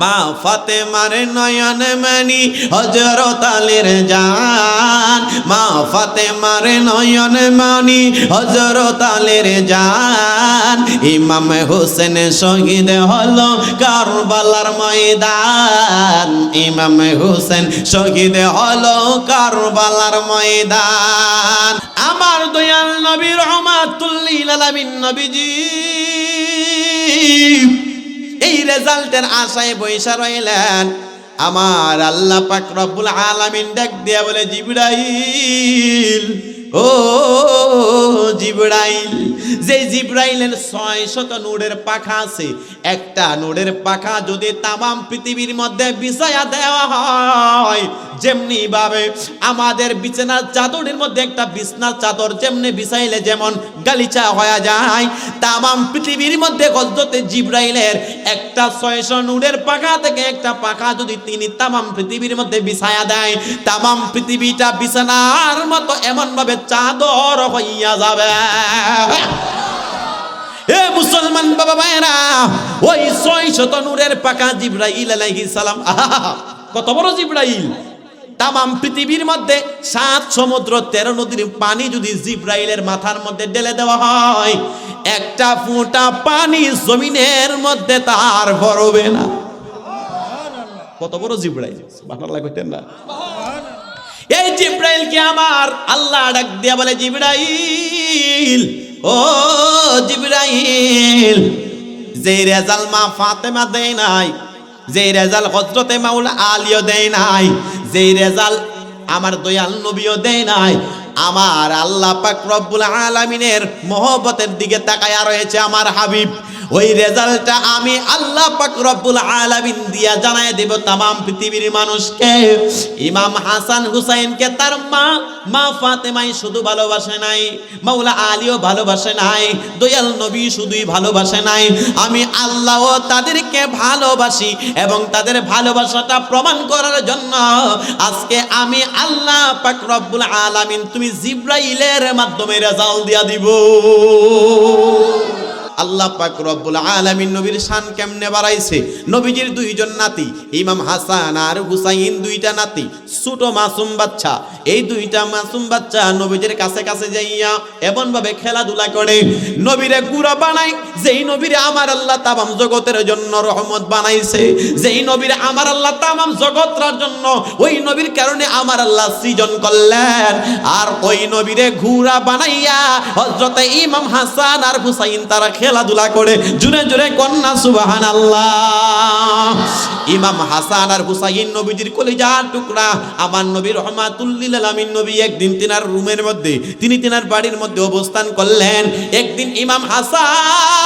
মা ফাতে মারে নয়ন মানি হজরত আলীর জান। মা ফাতে মারে নয়ন মানি হজরত আলীর জান। ইমাম হোসেন শহীদ হল কারবালার ময়দান। ইমাম হোসেন শহীদ হলো কারবালার ময়দান। আমার দয়াল নবী রহমাতুল্লিল আলামিন নবীজি। এই রেজাল্টের আশায় বৈশা রইলেন। আমার আল্লাহ পাক রব্বুল আলামিন ডাক দিয়া বলে, জিবরাইল, ও জিবরাইল, যে জিবরাইলের ছয় শত নূরের পাখা আছে, একটা নূরের পাখা যদি তামাম পৃথিবীর মধ্যে বিছায়া দেওয়া হয় যেমনি ভাবে আমাদের বিছানার চাদরের মধ্যে একটা বিছনার চাদর যেমনি বিছাইলে যেমন গালিচা হয়ে যায়, তামাম পৃথিবীর মধ্যে গজতে জিব্রাইলের একটা ছয়শো নূরের পাখা থেকে একটা পাখা যদি তিনি তামাম পৃথিবীর মধ্যে বিছায়া দেয়, তামাম পৃথিবীটা বিছানার মতো এমন ভাবে চাদর হইয়া যাবে। এ মুসলমান বাবা ভাইরা ওই ছয় শত নূরের পাকা জিব্রাইল আলাইহিস সালাম কত বড় জিব্রাইল। তামাম পৃথিবীর মধ্যে সাত সমুদ্র, তেরো নদীর পানি যদি জিব্রাইলের মাথার মধ্যে ঢেলে দেওয়া হয়, একটা ফোঁটা পানি জমিনের মধ্যে তার ভরবে না। কত বড় জিব্রাইল? ভালো লাগতেন না। এই জিব্রাইল কি আমার? আল্লাহ ডাক দিয়া বলে, জিব্রাইল, ও জিব্রাইল, যে রেজাল মা ফাতেমা দেয় নাই, যে রেজাল হজরতে মাউলা আলিও দেয় নাই যে রেজাল আমার দয়াল নবীও দেয় নাই, আমার আল্লাহ পাক রব্বুল আলামিনের মহব্বতের দিকে তাকায়া রয়েছে আমার হাবিব। ওই রেজাল্টটা আমি আল্লাহ রব্বুল আলামিন দিয়া জানাই দেব তামাম পৃথিবীর মানুষকে। ইমাম হাসান হুসাইনকে তার মা মা ফাতেমাই শুধু ভালোবাসে নাই, মাওলা আলীও ভালোবাসে নাই, দয়াল নবী শুধুই ভালোবাসে নাই। আমি আল্লাহও তাদেরকে ভালোবাসি এবং তাদের ভালোবাসাটা প্রমাণ করার জন্য আজকে আমি আল্লাহ রব্বুল আলামিন তুমি জিব্রাইলের মাধ্যমে রেজাল্ট দিয়া দিব। আল্লাহ পাক রব্বুল আলামিন নবীর শান কেমনে বাড়াইছে? নবীজির দুইজন নাতি, ইমাম হাসান আর হুসাইন দুইটা নাতি, ছোট মাসুম বাচ্চা। এই দুইটা মাসুম বাচ্চা নবীজির কাছে কাছে যাইয়া এমন ভাবে খেলাধুলা করে, নবীরে গুড়া বানাই যেই নবীরে আমার আল্লাহ তামাম জগতের জন্য রহমত বানাইছে, যেই নবীরে আমার আল্লাহ তামাম জগতটার জন্য ওই নবীর কারণে আমার আল্লাহ সৃজন করলেন। আর ওই নবীরে ঘুরা বানাইয়া হযরতে ইমাম হাসান আর হুসাইন তারা খেলাধুলা করে জুড়ে জুড়ে কন্যা সুবাহান আল্লাহ ইমাম হাসান আর হুসাইন নবীজির কলিজার টুকরা, আমার নবী রহমাতুল্লিল আলামিন নবী একদিন তিনার রুমের মধ্যে, তিনি তিনার বাড়ির মধ্যে অবস্থান করলেন। একদিন ইমাম হাসান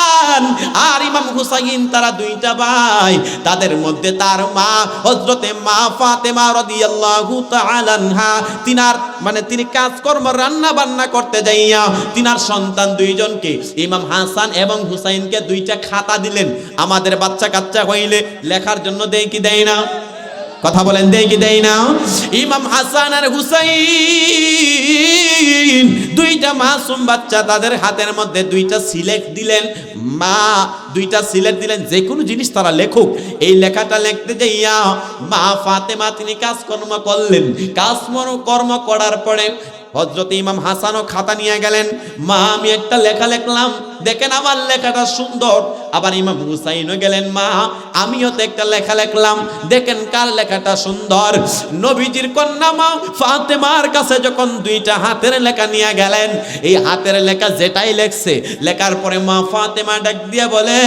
আর ইমাম হুসাইন তারা দুইটা ভাই। তাদের মধ্যে তার মা হজরতে মা ফাতেমা রাদিয়াল্লাহু তাআলা আনহা। তিনার মানে তিনি কাজকর্ম রান্না বান্না করতে যাইয়া তিনার সন্তান দুইজনকে ইমাম হাসান এবং হুসাইনকে দুইটা খাতা দিলেন। আমাদের বাচ্চা কাচ্চা হইলে লেখার জন্য দেয় কি দেয় না? কথা বলেন দেয় কি দেয় না? ইমাম হাসান আর হুসাইন, দুইটা মাসুম বাচ্চা তাদের হাতের মধ্যে দুইটা সিলেট দিলেন। মা, দুইটা সিলেট দিলেন। যে কোনো জিনিস তারা লেখুক। এই লেখাটা লিখতে যাইয়া মা ফাতেমা, তিনি কাজকর্ম করলেন। কাজকর্ম কর্ম করার পরে হজরত ইমাম হাসানও খাতা নিয়ে গেলেন। মা, আমি একটা লেখা লিখলাম। দেখেন আমার লেখাটা সুন্দর। আবার ইমাম হুসাইনও গেলেন। মা আমিও তো একটা লেখা লেখলাম। দেখেন কার লেখাটা সুন্দর। নবীজির কন্যা মা ফাতেমার কাছে যখন দুইটা হাতের লেখা নিয়ে গেলেন, এই হাতের লেখা যেটাই লেখছে, লেখার পরে মা ফাতেমা ডাক দিয়ে বলে,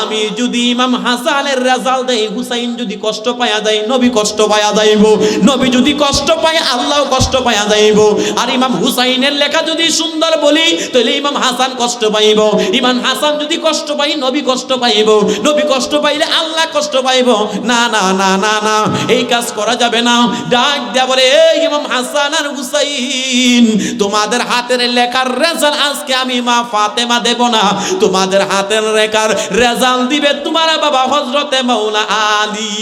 আমি যদি ইমাম হাসানের রেজাল্ট দেই, হুসাইন যদি কষ্ট পায়া যায় নবী কষ্ট পায়া যাইব নবী যদি কষ্ট পায় আল্লাহ কষ্ট পায়া যাইব আর ইমাম হুসাইনের লেখা যদি সুন্দর বলি, তাহলে ইমাম হাসান কষ্ট পাইব। ইমাম হাসান যদি কষ্ট পাই নবী কষ্ট পাইব। নবী কষ্ট পাইলে আল্লাহ কষ্ট পাইব। না না না না না, এই কাজ করা যাবে না। ডাক দেয়া বলে, এই ইমাম হাসান আর হুসাইন, তোমাদের হাতের লেখার রেজাল আজকে আমি মা ফাতেমা দেব না। তোমাদের হাতের লেখার রেজাল দিবে তোমার বাবা হজরতে মৌলা আলী।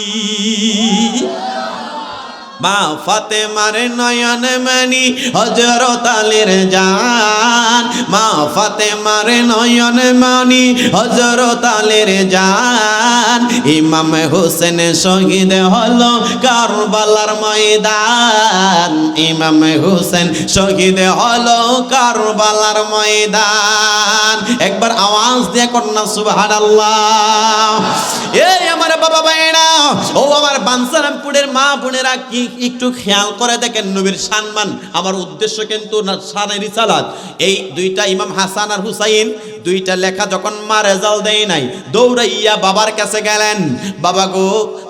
মা ফাতেমার নয়ন মনি হজরত আলীর জান। মা ফাতেমার নয়ন মনি হজরত আলীর জান। ইমাম হোসেন শহীদ হলো কারবালার ময়দান। ইমাম হোসেন শহীদ হলো কারবালার ময়দান। একবার আওয়াজ দিয়ে কন্যা সুবহানাল্লাহ। এই আমার বাবা ভাইরা ও আমার বানসারামপুরের মা বোনেরা কি একটু খেয়াল করে দেখেন নবীর সম্মান। আমার উদ্দেশ্য কিন্তু এই দুইটা ইমাম হাসান আর হুসাইন, দুইটা লেখা যখন মা রেজাল্ট দেয় নাই, দৌড়াইয়া বাবার কাছে গেলেন। বাবা গো,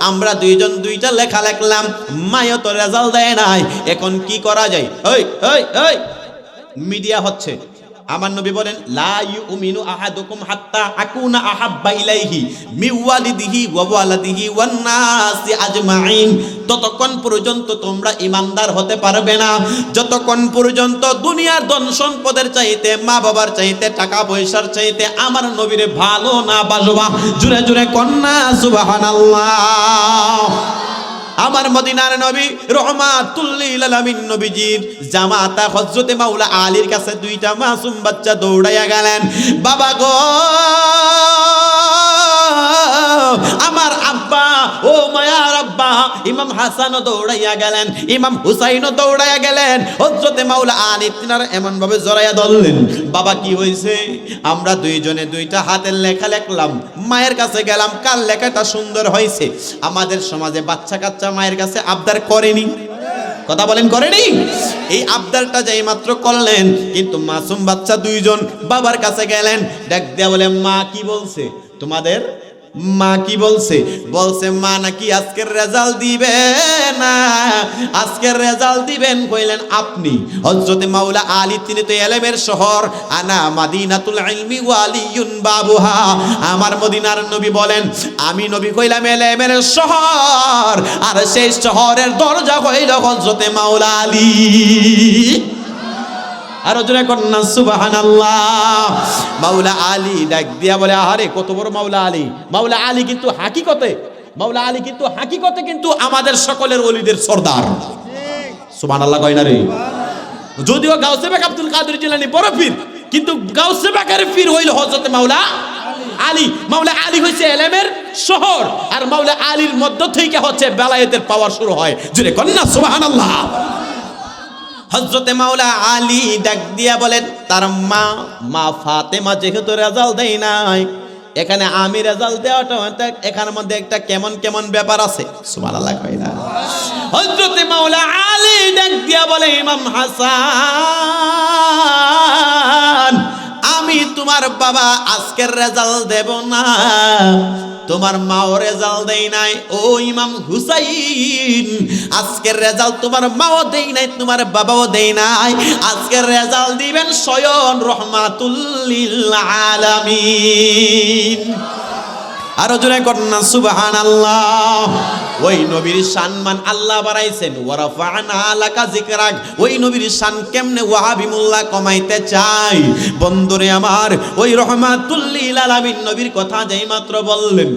আমরা দুইজন দুইটা লেখা লেখলাম, মায়ও তো রেজাল্ট দেয় নাই, এখন কি করা যায়? ওই ওই ওই মিডিয়া হচ্ছে। আমার নবী বলেন, লা ইউমিনু আহাদুকুম হাত্তা আকুনা আহাব্বা ইলাইহি মিওয়ালিদিহি ওয়া ওয়ালাদিহি ওয়ান নাসি আজমাইন। ততক্ষণ পর্যন্ত তোমরা ইমানদার হতে পারবে না। যতক্ষণ পর্যন্ত দুনিয়ার ধন সম্পদের চাইতে, মা বাবার চাইতে, টাকা পয়সার চাইতে আমার নবীরে ভালো না বাসবা, জুড়ে জুড়ে কন্যা সুবহানাল্লাহ। আমার মদিনার নবী রহমাতুল্লিল নবীজির জামাতা হযরতে মাওলা আলীর কাছে দুইটা মাসুম বাচ্চা দৌড়াইয়া গেলেন, বাবা গো! আমার আব্বা, ও মায়ার আব্বা, ইমাম হাসানও দৌড়াইয়া গেলেন, ইমাম হুসাইনও দৌড়াইয়া গেলেন, হযরতে মাওলা আলী তিনার এমন ভাবে জড়াইয়া ধরলেন, বাবা কি হয়েছে আমরা দুইজনে দুইটা হাতের লেখা লেখলাম, মায়ের কাছে গেলাম, কার লেখাটা সুন্দর হয়েছে আমাদের সমাজে বাচ্চা কাচ্চা মায়ের কাছে আবদার করেনি। কথা বলেন, করেনি? এই আবদারটা যাই মাত্র করলেন, কিন্তু মাসুম বাচ্চা দুইজন বাবার কাছে গেলেন ডাক দেয়া বলে মা কি বলছে? তোমাদের মা কি বলছে? বলছে, মা নাকি আজকের রেজাল্ট দিবে না। আজকের রেজাল্ট দিবেন কইলেন আপনি। হযরতে মাওলা আলী, তিনি তো এলেমের শহর। আনা মাদিনাতুল ইলমি ওয়ালিয়ুন বাবুহা। আমার মদিনার নবী বলেন, আমি নবী কইলাম এলেমের শহর। আর সেই শহরের দরজা হইল হযরতে মাওলা আলী। আরও জোরে কন্যা মাওলা আলী ডাক দিয়া বলে আরে কত বড় আলী। আলী কিন্তু হাকিকতে, মাওলা আলী কিন্তু হাকিকতে কিন্তু আমাদের সকলের অলিদের সর্দার। সুবহানাল্লাহ কয় না রে। যদিও গাউসে বেক আব্দুল কাদের জিলানী বড় পীর, কিন্তু গাউসে বেকের পীর হইল হযরত মাওলা আলী। মাওলা আলী হইছে এলেমের শহর, আর মাওলা আলীর মধ্য থেকে হচ্ছে বেলায়েতের পাওয়ার শুরু হয়। জুড়ে কন্যা সুবহানাল্লাহ। হজরতে মাওলা আলী ডাক দিয়া বলেন, তার মা মা ফাতেমা যেহেতু রেজাল্ট দেয় নাই, এখানে আমি রেজাল্ট দেওয়াটা এখানের মধ্যে একটা কেমন কেমন ব্যাপার আছে? সুবহানাল্লাহ কই না। হজরতে মাওলা আলী ডাক দিয়া বলে, ইমাম হাসান, আমি তোমার বাবা আজকের রেজাল্ট দেব না। তোমার মাও রেজাল্ট দেই নাই। ও ইমাম হুসাইন, আজকের রেজাল্ট তোমার মাও দেই নাই, তোমার বাবাও দেই নাই। আজকের রেজাল্ট দিবেন স্বয়ং রহমাতুল্লিল আলামিন। আরও জোরে কন্যা সুবাহান আল্লাহ ওই নবীর সম্মান আল্লাহ বাড়াইছেন। ওয়ারাফানা লাকা যিকরাক। ওই নবীর শান কেমনে ওয়াহাবিমুল্লাহ কমাইতে চাই? বন্ধুরে আমার ওই রহমাতুল্লিল আলামিন নবীর কথা যেই মাত্র বললেন।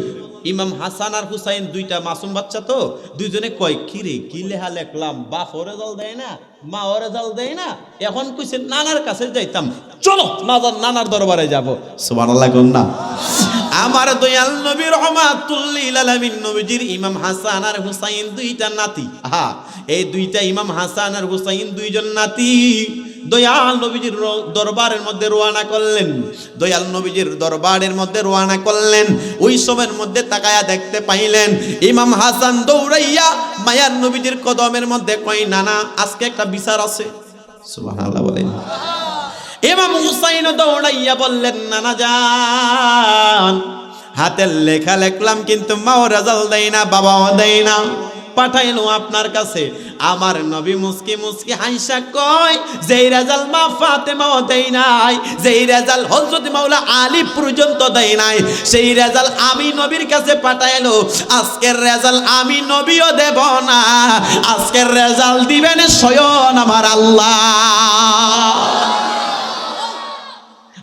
ইমাম হাসান আর হুসাইন দুইটা মাসুম বাচ্চা তো, দুইজনে কয়, কিরে, কি লেহা লেখলাম? বাপ ওরে জল দেয় না, মা ওরে জল দেয় না? এখন কইছে, নানার কাছে যাইতাম। চলো নানার দরবারে যাব। সুবহানাল্লাহ কোন না। আমার দয়াল নবী রহমাতুল্লিল আলামিন, নবীজির ইমাম হাসান আর হুসাইন দুইটা নাতি। হা এই দুইটা ইমাম হাসান আর হুসাইন দুইজন নাতি। দয়াল নবীজির দরবারের মধ্যে রোয়ানা করলেন। দয়াল নবীজির দরবারের মধ্যে রোয়ানা করলেন। ওই সময়ের মধ্যে তাকায়া দেখতে পাইলেন, ইমাম হাসান দৌড়াইয়া মায়ার নবীজির কদমের মধ্যে কই নানা, আজকে একটা বিচার আছে। সুবহানাল্লাহ বলেন। ইমাম হুসাইন দৌড়াইয়া বললেন, নানা যান হাতের লেখা লেখলাম কিন্তু মাও রেজাল্ট দেয় না, বাবাও দেয় না। পাঠাইলো আপনার কাছে। আমার নবী মুসকি মুসকি হাইসা কয়, যেই রেজাল্ট মা ফাতেমাও দেয় নাই, যেই রেজাল্ট হযরত মাওলা আলী পর্যন্ত দেয় নাই, সেই রেজাল্ট আমি নবীর কাছে পাঠাইলো। আজকের রেজাল আমি নবীও দেব না, আজকের রেজাল দিবেন স্বয়ং আমার আল্লাহ।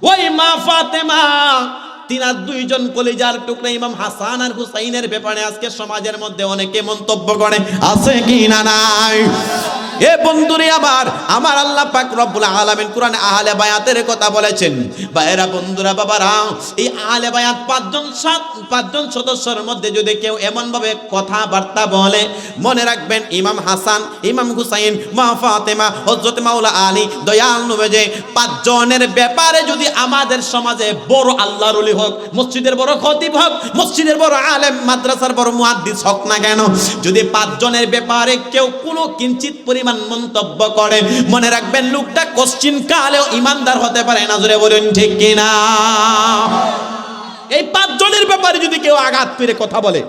ওই মা ফাতেমা, তিনার দুইজন কলিজার টুকরা ইমাম হাসান আর হুসাইনের ব্যাপারে আজকে সমাজের মধ্যে অনেকে মন্তব্য করে, আছে কি না নাই? এ বন্ধুরে আবার আমার আল্লাহ পাক রব্বুল আলামিন কোরআনে আহলে বায়াতের কথা বলেছেন। ভাইয়েরা বন্ধুরা, বাবারা, এই আহলে বায়াত পাঁচজন সাত, পাঁচজন সদস্যের মধ্যে যদি কেউ এমন ভাবে কথাবার্তা বলে, মনে রাখবেন ইমাম হাসান, ইমাম হুসাইন, মা ফাতেমা, হযরত মাওলা আলী, দয়াল নবী যে পাঁচজনের ব্যাপারে যদি আমাদের সমাজে বড় আল্লাহর ওলি হোক, মসজিদের বড় খতিব হোক, মসজিদের বড় আলেম, মাদ্রাসার বড় মুহাদ্দিস হোক না কেন, যদি পাঁচজনের ব্যাপারে কেউ কোনো কিঞ্চিত পরিমাণ মন্তব্য করে। মনে রাখবেন, লোকটা কোশ্চিন কালেও ইমানদার হতে পারে না, জোরে বলুন ঠিক কিনা? এই পাঁচজনের ব্যাপারে যদি কেউ আঘাত পেরে কথা বলে,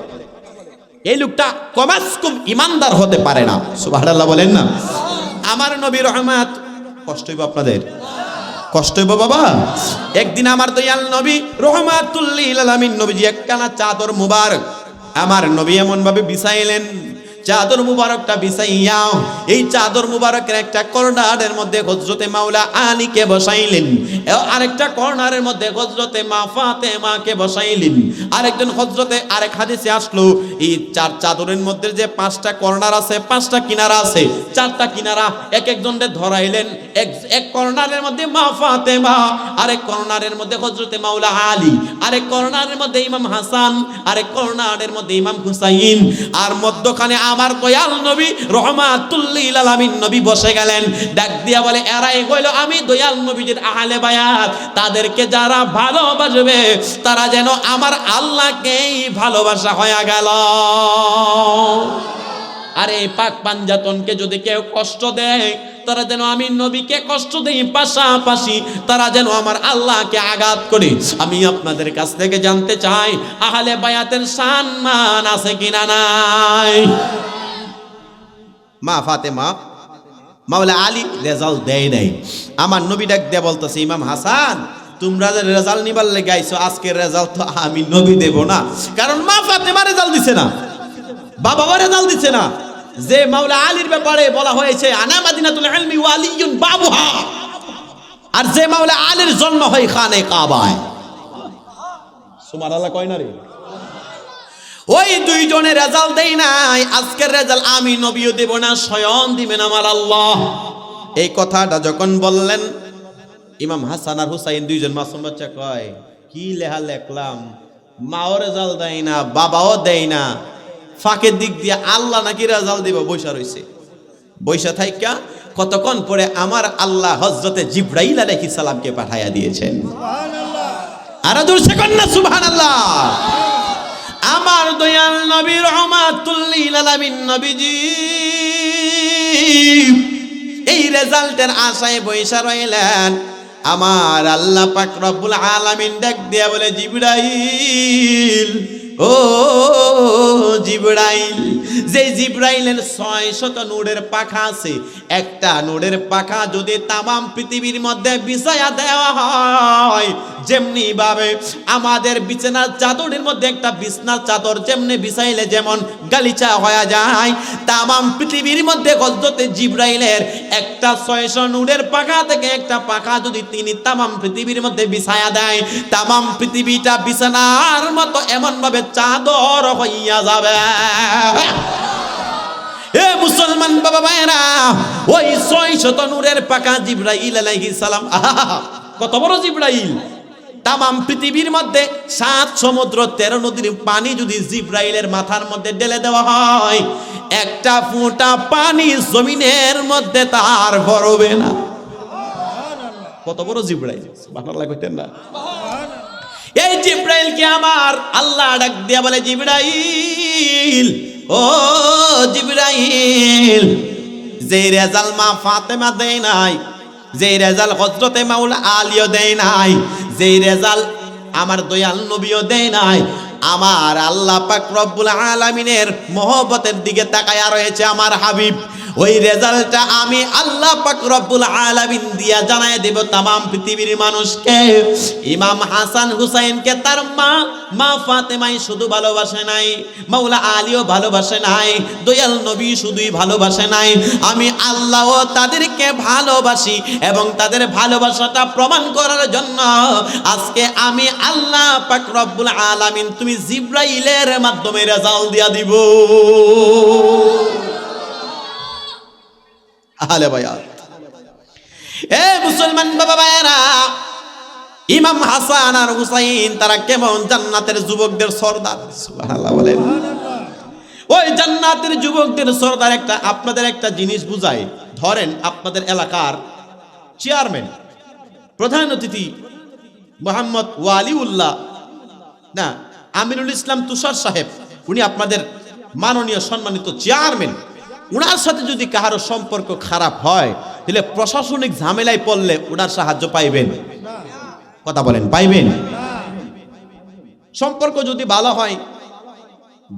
এই লোকটা কমাস কম ইমানদার হতে পারে না। সুবহানাল্লাহ বলেন না। আমার নবী রহমাত, কষ্ট হইব আপনাদের? কষ্ট হইব বাবা? একদিন আমার দয়াল নবী রহমাতুল্লিল আলামিন, নবীজি একখানা চাদর মুবারক, আমার নবী এমন ভাবে বিছাইলেন। চাদর মুবারকটা বিছাইয়া এই চাদর মুবারকের একটা কর্নারের মধ্যে হজরতে মাওলা আলীকে বসাইলেন। আরেকটা কর্নারের মধ্যে হজরতে মা ফাতেমাকে বসাইলেন। আরেকজন হজরতে আরেক হাদিসে আসলো, এই চার চাদরের মধ্যে যে পাঁচটা কর্নার আছে, পাঁচটা কিনারা আছে, চারটা কিনারা এক একজনকে ধরাইলেন। এক এক কর্নারের মধ্যে মা ফাতেমা, আরেক কর্নারের মধ্যে হজরতে মাওলা আলী, আরেক কর্নারের মধ্যে ইমাম হাসান, আরেক কর্নারের মধ্যে ইমাম হুসাইন, আর মধ্যখানে আমার দয়াল নবী রহমাতুল্লিল আলামিন নবী বসে গেলেন। ডাক দিয়া বলে, এরাই কইল, আমি দয়াল নবীজির আহলে বায়াত। তাদেরকে যারা ভালোবাসবে, তারা যেন আমার আল্লাহকেই ভালোবাসা হয়ে গেল। আরে এই পাক পাঞ্জাতনকে যদি কেউ কষ্ট দেয়, তারা যেন আমি নবীকে কষ্ট দেই পাশাপাশি তারা যেন আমার আল্লাহকে আঘাত করে। আমি আপনাদের কাছ থেকে জানতে চাই, আহলে বায়াতের সম্মান আছে কিনা নাই? মা ফাতেমা, মাওলা আলী রেজাল্ট দেয় নাই। আমার নবী ডাক দিয়ে বলতেছে, ইমাম হাসান, তোমরা যে রেজাল্ট নিবার লেগে আইছো, আজকের রেজাল্ট তো আমি নবী দেব না। কারণ মা ফাতেমা রেজাল্ট দিছে না। বাবা রেজাল্ট দিচ্ছে না। যে মাওলা আলীর ব্যাপারে বলা হয়েছে, আনা মাদিনাতুল ইলমি ওয়া আলিয়ুন বাবুহা। আর যে মাওলা আলীর জন্ম হয় খানে কাবায়। সুবহানাল্লাহ কয় না রে? ওই দুইজনের রেজাল্ট দেই নাই। আজকের রেজাল্ট আমি নবীও দেব না, স্বয়ং দিবেন আমার আল্লাহ। এই কথাটা যখন বললেন, ইমাম হাসান আর হুসাইন দুইজন মাসুম বাচ্চা কয়, কি লেহা লেখলাম? মাও রেজাল্ট দেয় না, বাবাও দেয় না। ফাঁকের দিক দিয়ে আল্লাহ নাকি রেজাল্ট দিব বৈশা রইছে। বৈশা থাইকা কতক্ষণ পরে আমার আল্লাহ হজরতে জিব্রাইল আলাইহিস সালামকে পাঠাইয়া দিয়েছেন। আর দূর সুবহানাল্লাহ। আমার দয়াল নবী রহমাতুল্লিল আলামিন নবীজি এই রেজাল্টের আশায় বৈশা রইলেন। আমার আল্লাহ পাক রব্বুল আলামিন ডাক দিয়া বলে জিবরাইল ও জিবরাইল, যে জিবরাইলের ছয় শত নূরের পাখা আছে, একটা নূরের পাখা যদি তামাম পৃথিবীর মধ্যে বিছায়া দেওয়া হয়, যেমনি ভাবে আমাদের বিছানার চাদরের মধ্যে একটা বিছনার চাদর যেমনি বিছাইলে যেমন গালিচা হয়ে যায়, তামাম পৃথিবীর মধ্যে গজতে জিব্রাইলের একটা ছয়শো নূরের পাখা থেকে একটা পাখা যদি তিনি তামাম পৃথিবীর মধ্যে বিছায়া দেয়, তামাম পৃথিবীটা বিছানার মতো এমন ভাবে চাদর হইয়া যাবে। এ মুসলমান বাবা ভাইরা ওই ছয় শত নূরের পাকা জিব্রাইল আলাইহিস সালাম কত বড় জিব্রাইল। তামাম পৃথিবীর মধ্যে সাত সমুদ্র, তেরো নদীর পানি যদি জিব্রাইলের মাথার মধ্যে ঢেলে দেওয়া হয়, একটা ফোঁটা পানি জমিনের মধ্যে তার ভরবে না। কত বড় জিব্রাইল? ভালো লাগতেন না। এই জিব্রাইলকে আমার আল্লাহ ডাক দিয়া বলে, জিব্রাইল, ও জিব্রাইল, যে রেজাল মা ফাতেমা দেয় নাই, যে রেজাল হজরতে মাউল আলিও দেয় নাই, যে রেজাল আমার দয়াল নবীও দেয় নাই, আমার আল্লাহ পাক রব্বুল আলামিনের মহব্বতের দিকে তাকায়া রয়েছে আমার হাবিব। ওই রেজাল্টটা আমি আল্লাহ পাক রব্বুল আলামিন দিয়া জানায় দেব তামাম পৃথিবীর মানুষকে। ইমাম হাসান হুসাইনকে তার মা মা ফাতেমাই শুধু ভালোবাসে নাই, মাওলা আলীও ভালোবাসে নাই, দয়াল নবী শুধুই ভালোবাসে নাই। আমি আল্লাহও তাদেরকে ভালোবাসি এবং তাদের ভালোবাসাটা প্রমাণ করার জন্য আজকে আমি আল্লাহ পাক রব্বুল আলামিন তুমি জিব্রাইলের মাধ্যমে রেজাল্ট দিয়া দিব। আলে ভাইয়া এ মুসলমান বাবা ভাইরা ইমাম হাসান আর হুসাইন, তারা কেমন জান্নাতের যুবকদের সর্দার? সুবহানাল্লাহ বলেন। ওই জান্নাতের যুবকদের সর্দার একটা, আপনাদের একটা জিনিস বুঝাই। ধরেন আপনাদের এলাকার চেয়ারম্যান, প্রধান অতিথি মোহাম্মদ ওয়ালিউল্লাহ, না, আমিনুল ইসলাম তুষার সাহেব, উনি আপনাদের মাননীয় সম্মানিত চেয়ারম্যান। উনার সাথে যদি কাহারো সম্পর্ক খারাপ হয়, তাহলে প্রশাসনিক ঝামেলায় পড়লে ওনার সাহায্য পাইবেন। কথা বলেন, পাইবেন? সম্পর্ক যদি ভালো হয়,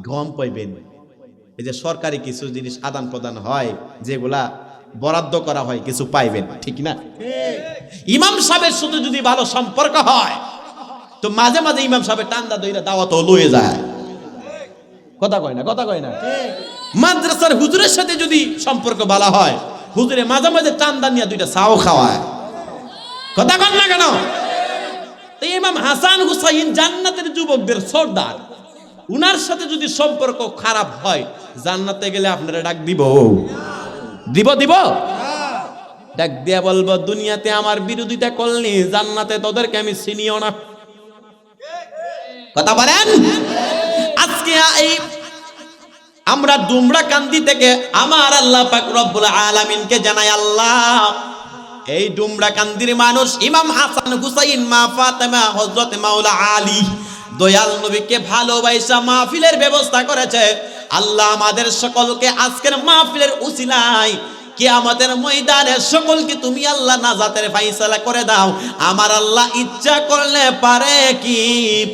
গম পাইবেন। এই যে সরকারি কিছু জিনিস আদান প্রদান হয়, যেগুলা বরাদ্দ করা হয়, কিছু পাইবেন, ঠিক না? ইমাম সাহেবের সাথে যদি ভালো সম্পর্ক হয়, তো মাঝে মাঝে ইমাম সাহেবের টান্দা দইরা দাওয়াত লয়ে যায়। কথা কয় না, কথা কয় না। মাদ্রাসার হুজুরের সাথে যদি সম্পর্ক ভালো হয়, হুজুরে মাঝে মাঝে টান্দা নিয়ে দুইটা চাও খাওয়ায়। কথা কন না কেন? ইমাম হাসান হুসাইন জান্নাতের যুবকদের সর্দার। উনার সাথে যদি সম্পর্ক খারাপ হয়, জান্নাতে গেলে আপনারা ডাক দিব। দিব দিব? ডাক দিয়া বলব, দুনিয়াতে আমার বিরোধিতা করলি, জান্নাতে তোদেরকে আমি চিনিও না। কথা বলেন? আজকে এই আমরা দুমরা কান্দি থেকে আমার আল্লাহ পাক রব্বুল আলামিনকে জানাই, আল্লাহ, এই ডুমরা কান্দির মানুষ ইমাম হাসান হুসাইন, মা ফাতেমা, হযরত মাওলা আলী, দয়াল নবীকে ভালোবাসা মাহফিলের ব্যবস্থা করেছে। আল্লাহ আমাদের সকলকে আজকের মাহফিলের উসিলায় আমাদের ময়দানে সকলকে তুমি আল্লাহ নাজাতের ফাইসালা করে দাও। আমার আল্লাহ ইচ্ছা করলে পারে কি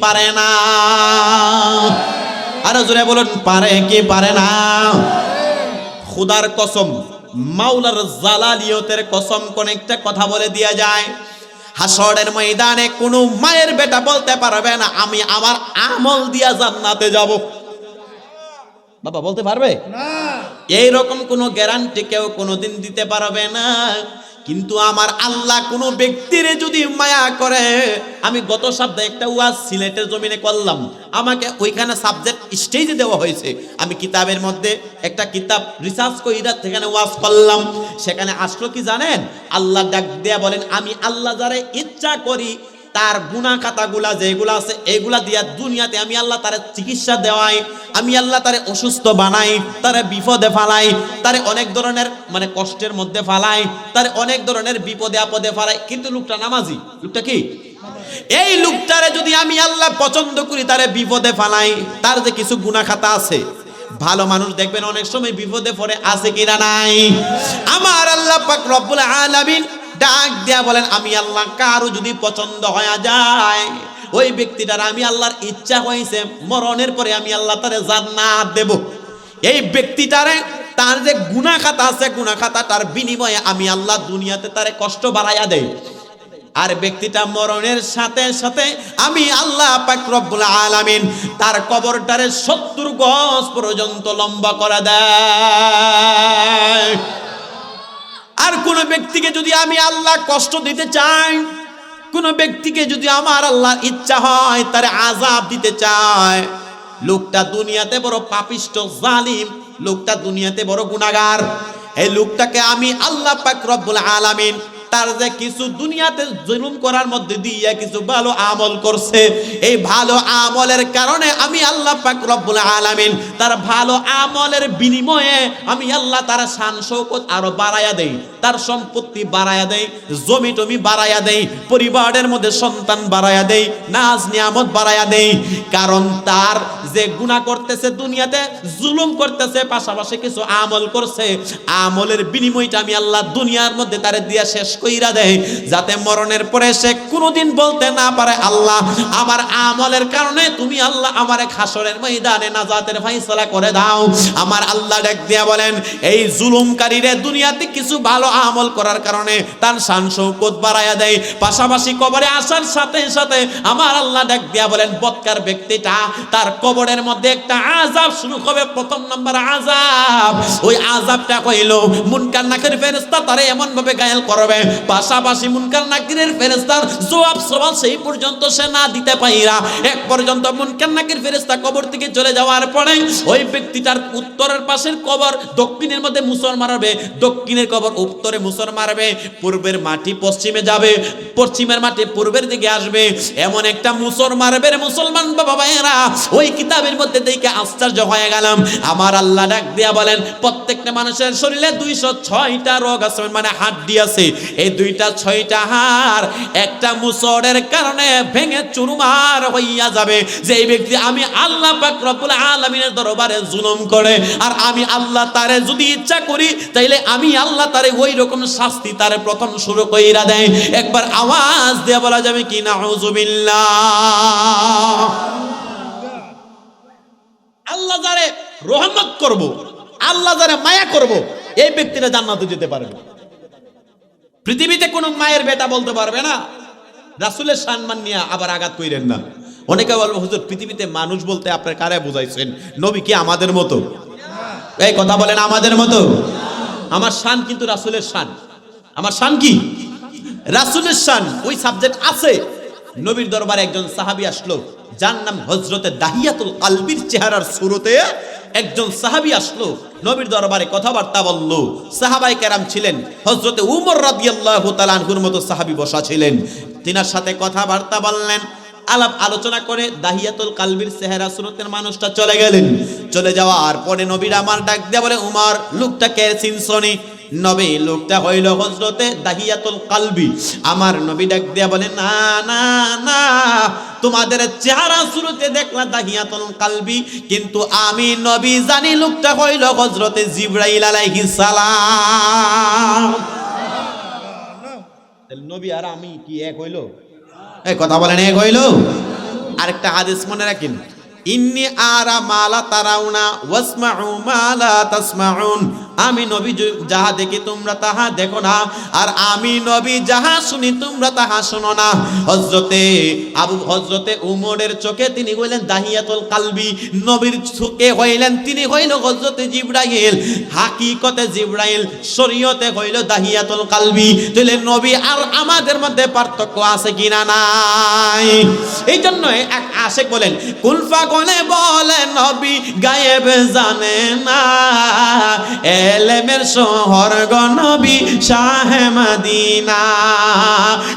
পারে না। আরও জোরে বলুন পারে কি পারে না? খুদার কসম মাওলার জালালিয়তের কসম কোন একটা কথা বলে দিয়া যায়। হাসরের ময়দানে কোনো মায়ের বেটা বলতে পারবে না আমি আমার আমল দিয়া জান্নাতে যাব। বাবা বলতে পারবে? এই রকম কোনো গ্যারান্টি কেউ কোনোদিন দিতে পারবে না। কিন্তু আমার আল্লাহ কোন ব্যক্তির যদি মায়া করে, আমি গত সপ্তাহে একটা ওয়াজ সিলেটের জমিনে করলাম। আমাকে ওইখানে সাবজেক্ট স্টেজে দেওয়া হয়েছে। আমি কিতাবের মধ্যে একটা কিতাব রিসার্চ কইরা সেখানে ওয়াজ করলাম। সেখানে আসলো কি জানেন? আল্লাহ ডাক দেয়া বলেন, আমি আল্লাহ যারা ইচ্ছা করি তার গুণা খাতাগুলা যেগুলা আছে, এগুলা দিয়া দুনিয়াতে আমি আল্লাহ তার চিকিৎসা দেওয়াই, আমি আল্লাহ তারে অসুস্থ বানাই, তারে বিপদে ফালাই, তারে অনেক ধরনের মানে কষ্টের মধ্যে ফালাই, তারে অনেক ধরনের বিপদে আপদে ফালাই। কিন্তু লোকটা নামাজি, লোকটা কি? এই লোকটারে যদি আমি আল্লাহ পছন্দ করি, তারে বিপদে ফালাই, তার যে কিছু গুণা খাতা আছে, ভালো মানুষ দেখবেন অনেক সময় বিপদে পড়ে, আছে কিনা নাই? আমার আল্লাহ পাক রব্বুল আলামিন ডাক দিয়া বলেন, আমি আল্লাহ, কারও যদি পছন্দ হয়ে যায়, ওই ব্যক্তিটার আমি আল্লাহর ইচ্ছা হয়েছে মরণের পরে আমি আল্লাহ তারে জান্নাত দেব। এই ব্যক্তিটারে তার যে গুণা খাতা আছে গুণা খাতা তার বিনিময়ে আমি আল্লাহ দুনিয়াতে তারে কষ্ট বাড়াইয়া দেয় আর ব্যক্তিটা মরণের সাথে সাথে আমি আল্লাহ রব্বুল আলামিন তার কবরটারে সত্তর গজ পর্যন্ত লম্বা করা দেয়। আর কোন ব্যক্তিকে যদি আমি আল্লাহ কষ্ট দিতে চাই, কোন ব্যক্তিকে যদি আমার আল্লাহর ইচ্ছা হয়, তার আজাব দিতে চায় লোকটা দুনিয়াতে বড় পাপিষ্ট, জালিম, লোকটা দুনিয়াতে বড় গুনাগার এই লোকটাকে আমি আল্লাহ পাক রব্বুল আলামিন তার যে কিছু দুনিয়াতে জুলুম করার মধ্যে দিয়ে কিছু ভালো আমল করছে, এই ভালো আমলের কারণে আমি আল্লাহ পাক রব্বুল আলামিন তার ভালো আমলের বিনিময়ে আমি আল্লাহ তার শান শৌকত আরও বাড়াইয়া দেই। তার সম্পত্তি বাড়ায়া দেয়, জমি টমি বাড়ায়া দেয়, পরিবারের মধ্যে সন্তান বাড়ায়া দেয়, নাজ নিয়ামত বাড়ায়া দেয়। কারণ তার যে গুনাহ করতেছে দুনিয়াতে, জুলুম করতেছে, পাশাপাশি কিছু আমল করছে। আমলের বিনিময়টা আমি আল্লাহ দুনিয়ার মধ্যে তারে দিয়া শেষ কইরা দেয়। যাতে মরণের পরে সে কোনোদিন বলতে না পারে, আল্লাহ, আমার আমলের কারণে তুমি আল্লাহ আমার হাসরের ময়দানে নাজাতের ফাইসলা করে দাও। আমার আল্লাহ ডাক দিয়া বলেন, এই জুলুমকারীরে দুনিয়াতে কিছু ভালো আমল করার কারণে তার শান শৌকত বাড়ায়া দেয়। পাশাপাশি কবরে আসার সাথে সাথে আমার আল্লাহ ডাক দিয়া বলেন, বৎকার ব্যক্তিটা তার কবরের মধ্যে একটা আজাব শুরু হবে প্রথম নম্বর আজাব ওই আজাবটা কইল, মুনকার নাকের ফেরেস্তা তারে এমন ভাবে গায়েল করবে। পাশাপাশি মুনকার নাকিরের ফেরেস্তার জবাব সবাল সেই পর্যন্ত সে না দিতে পাইরা, এক পর্যন্ত মুনকার নাকির ফেরেস্তা কবর থেকে চলে যাওয়ার পরে ওই ব্যক্তিটার উত্তরের পাশের কবর দক্ষিণের মধ্যে মুসর মারবে দক্ষিণের কবর উত্তরে মুসর মারবে, পূর্বের মাটি পশ্চিমে যাবে, পশ্চিমের মাটি পূর্বের দিকে আসবে। এমন একটা মুসর মারবে মুসলমান বাবা ভাইয়েরা। ওই কিতাবের মধ্যে দেখে আশ্চর্য হয়ে গেলাম। আমার আল্লাহ ডাক দিয়া বলেন, প্রত্যেকটা মানুষের শরীরে দুইশো ছয়টা রোগ আছে মানে হাড্ডি আছে। এই দুইটা ছয়টা হাড় একটা মুসরের কারণে ভেঙে চুরমার হইয়া যাবে। যে ব্যক্তি আমি আল্লাহ পাক রব্বুল আলামিনের দরবারে জুলুম করে, আর আমি আল্লাহ তারে যদি ইচ্ছা করি, তাইলে আমি আল্লাহ তারে ওই রকম শাস্তি তারে প্রথম শুরু কইরা দেয়। একবার আওয়াজ দিয়ে বলা যাবে কি না নাউজুবিল্লাহ। আল্লাহ যারে রহমত করব, আল্লাহ যারে মায়া করব, এই ব্যক্তিরা জান্নাতে যেতে পারবে। পৃথিবীতে কোনো মায়ের বেটা বলতে পারবে না। রাসুলের সম্মান নিয়ে আবার আঘাত কইরেন না। অনেকে বলব, হুজুর, পৃথিবীতে মানুষ বলতে আপনার কারে বুঝাইছেন? নবী কি আমাদের মতো? এই কথা বলেন আমাদের মতো? আমার শান কিন্তু রাসুলের শান। আমার শান কি? রাসুলের শান, ওই সাবজেক্ট আছে। নবীর দরবারে একজন সাহাবি আসলো, যার নাম হজরতে দাহিয়াতুল কালবির চেহারার শুরুতে একজন সাহাবী আসলো, নবীর দরবারে কথাবার্তা বলল। সাহাবাই কেরাম ছিলেন হজরতে উমর রাদিয়াল্লাহু তাআলা আনহুর মতো সাহাবী বসা ছিলেন। তিনার সাথে কথাবার্তা বললেন আলাপ আলোচনা করে দাহিয়াতুল কালবির চেহারা সুরতের মানুষটা চলে গেলেন। চলে যাওয়ার পরে নবীর আমার ডাক দিয়ে বলে, উমার, লোকটা কে চিনসনি নবী, লোকটা হইল হজরতে দাহিয়াতুল কালবি। আমার নবী ডাক দিয়া বলে, না না না, তোমাদের চেহারা শুরুতে দেখলা দাহিয়াতুল কালবি, কিন্তু আমি নবী জানি লোকটা হইল হজরতে জিব্রাইল আলাইহিস সালাম। নবী আর আমি কি এক হইল? এই কথা বলেন এক হইল আরেকটা হাদিস মনে রাখেন। ইন্নি আরা মালা তারাউনা, ওয়াসমাউ মালা তাসমাউন। আমি নবী যাহা দেখি তোমরা তাহা দেখো না, আর আমি নবী যাহা শুনি তোমরা তাহা শোনো না। হজরতে আবু হজরতে উমরের চোখে তিনি হইলেন দাহিয়াতুল কালবি, নবীর চোখে হইলেন তিনি হইল হজরতে জিব্রাইল। হাকিকতে জিব্রাইল, শরীয়তে হইল দাহিয়াতুল কালবি। তাহলে নবী আর আমাদের মধ্যে পার্থক্য আছে কিনা নাই? এই জন্য এক আশেক বলেন, কুলফা কোলে বলে নবী গায়েব জানে না। এলেমের শহর গনবী শাহে মদিনা।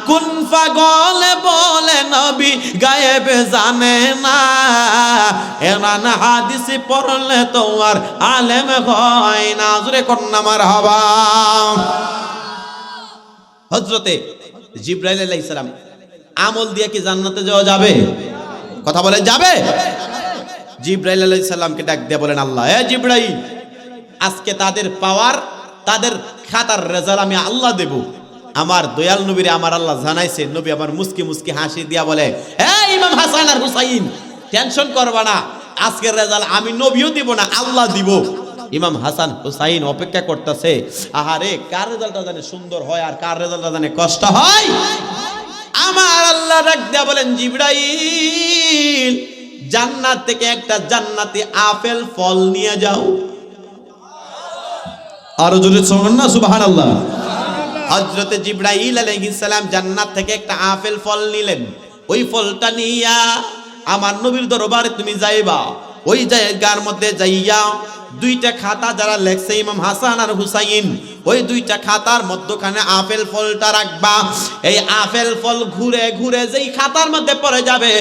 কোন পাগলে বলে নবী গায়েব জানে না। এরান হাদিসি পড়লে তোমার আলেম হয় না। জুরে কন্যা মার হবা। হজরতে জিব্রাইল আলাইহিস সালাম আমল দিয়ে কি জান্নাতে যাওয়া যাবে? কথা বলে যাবে? জিব্রাইল আলাইহিস সালামকে ডাক দিয়ে বলেন, আল্লাহ, এ জিব্রাইল, আজকে তাদের পাওয়ার, তাদের খাতার রেজাল্ট আমি আল্লাহ দেব। আমার দয়াল নবীরে আমার আল্লাহ জানাইছে, নবী আমার মুস্কি মুস্কি হাসি দিয়া বলে হে ইমাম হাসান আর হুসাইন, টেনশন করবা না, আজকের রেজাল্ট আমি নবীও দিব না, আল্লাহ দিব। ইমাম হাসান হুসাইন অপেক্ষা করতেছে, আহারে, কার রেজাল্টটা জানে সুন্দর হয় আর কার রেজাল্টটা জানে কষ্ট হয়? আমার আল্লাহ ডাক দিয়া বলেন, জিব্রাইল, জান্নাত থেকে একটা জান্নাতি আপেল ফল নিয়ে যাও। আরও জোরে শোনেন না, সুবহানাল্লাহ। হযরতে জিব্রাইল আলাইহিস সালাম জান্নাত থেকে একটা আপেল ফল নিলেন। ওই ফলটা নিয়া আমার নবীর দরবারে তুমি যাইবা। ওই জায়গার মধ্যে যাইয়া দুইটা খাতা যারা লেখছে ইমাম হাসান আর হুসাইন, ওই দুইটা খাতার মধ্যখানে আপেল ফলটা রাখবা। এই আপেল ফল ঘুরে ঘুরে যেই খাতার মধ্যে পড়ে যাবে,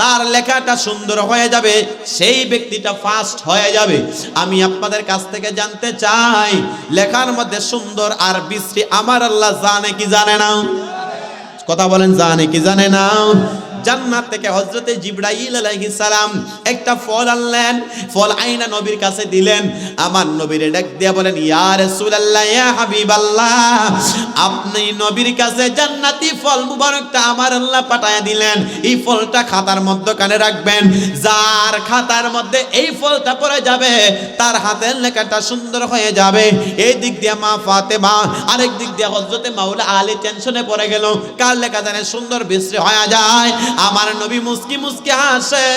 তার লেখাটা সুন্দর হয়ে যাবে, সেই ব্যক্তিটা ফার্স্ট হয়ে যাবে। আমি আপনাদের কাছ থেকে জানতে চাই, লেখার মধ্যে সুন্দর আর বিশ্রী আমার আল্লাহ জানে কি জানে না? কথা বলেন, জানে কি জানে না? জান্নাত থেকে হজরতে জিব্রাইল আলাইহিস সালাম একটা ফল আনলেন। ফল আইনা নবীর কাছে দিলেন। আমার নবীর ডাক দিয়ে বলেন, ইয়া রাসূলুল্লাহ, ইয়া হাবিবাল্লাহ, আপনি নবীর কাছে জান্নাতি ফল মুবারকটা আমার আল্লাহ পাঠায়া দিলেন। এই ফলটা খাতার মধ্যখানে রাখবেন। যার খাতার মধ্যে এই ফলটা পড়ে যাবে, তার হাতের লেখাটা সুন্দর হয়ে যাবে। এই দিক দিয়ে মা ফাতেমা, আরেক দিক দিয়ে হজরতে মাওলা আলী টেনশনে পড়ে গেল। কার লেখা জানে সুন্দর বিশ্রী হয়ে যায়। আমার নবী মুস্কি মুসকি হাসে।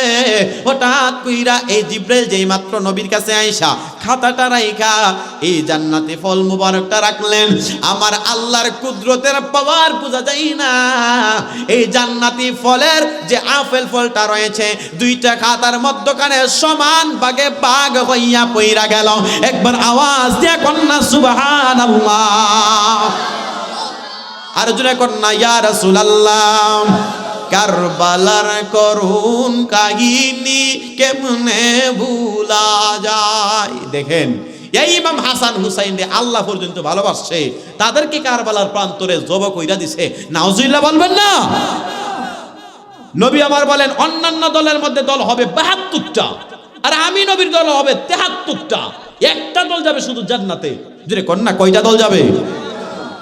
হঠাৎ কইরা, এই জিব্রাইল যেই মাত্র নবীর কাছে আইসা, খাতাটা রাইখা, এই জান্নাতি ফল মুবারকটা রাখলেন। আমার আল্লাহর কুদরতের পাওয়ার বোঝা যায় না। এই জান্নাতি ফলের যে আপেল ফলটা রয়েছে, দুইটা খাতার মধ্যখানে সমান ভাগে ভাগ হইয়া পইরা গেল। একবার আওয়াজ দিয়ে কন্যা সুবহান আর জুড়ে কন্যা, ইয়া রাসূলুল্লাহ। কারবালার করুন কাহিনী কেমনে ভুলা যায়? দেখেন ইমাম হাসান হুসাইন আল্লাহ পর্যন্ত ভালোবাসছে। তাদেরকে কারবালার প্রান্তরে জব কইরা দিছে। নাউজুবিল্লাহ বলবেন না? নবী আমার বলেন, অন্যান্য দলের মধ্যে দল হবে বাহাত্তরটা। আর আমি নবীর দল হবে তেহাত্তরটা। একটা দল যাবে শুধু জান্নাতে। যদি কন্যা, কয়টা দল যাবে?